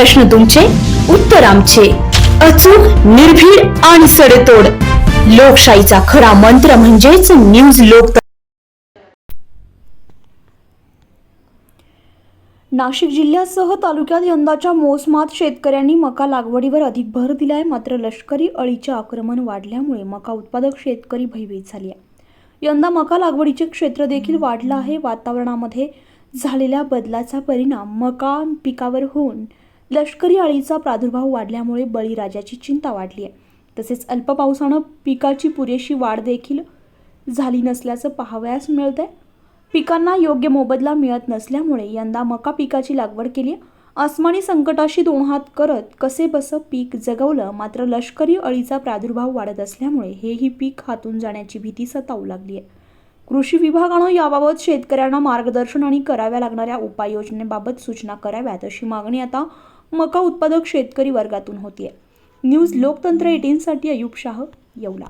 प्रश्न तुमचे उत्तर आमचे. अचूक निर्भीड आणि सडेतोड. लोकशाहीचा खरा मंत्र म्हणजेच न्यूज लोक नाशिक जिल्ह्यासह तालुक्यात यंदाच्या मोसमात शेतकऱ्यांनी मका लागवडीवर अधिक भर दिलाय. मात्र लष्करी अळीचे आक्रमण वाढल्यामुळे मका उत्पादक शेतकरी भयभीत झाले. आहे यंदा मका लागवडीचे क्षेत्र देखील वाढलं आहे. वातावरणामध्ये झालेल्या बदलाचा परिणाम मका पिकावर होऊन लष्करी अळीचा प्रादुर्भाव वाढल्यामुळे बळीराजाची चिंता वाढली आहे तसेच अल्प पावसानं पिकाची पुरेशी वाढ देखील झाली नसल्याचं पाहावयास मिळतंय. पिकांना योग्य मोबदला मिळत नसल्यामुळे यंदा मका पिकाची लागवड केली आसमानी संकटाशी दोन हात करत कसे बसं पीक जगवलं मात्र लष्करी अळीचा प्रादुर्भाव वाढत असल्यामुळे हेही पीक हातून जाण्याची भीती सतावू लागली आहे कृषी विभागानं याबाबत शेतकऱ्यांना मार्गदर्शन आणि कराव्या लागणाऱ्या उपाययोजनेबाबत सूचना कराव्यात अशी मागणी आता मका उत्पादक शेतकरी वर्गातून होतीये. न्यूज लोकतंत्र एटीनसाठी अयुब शाह येवला.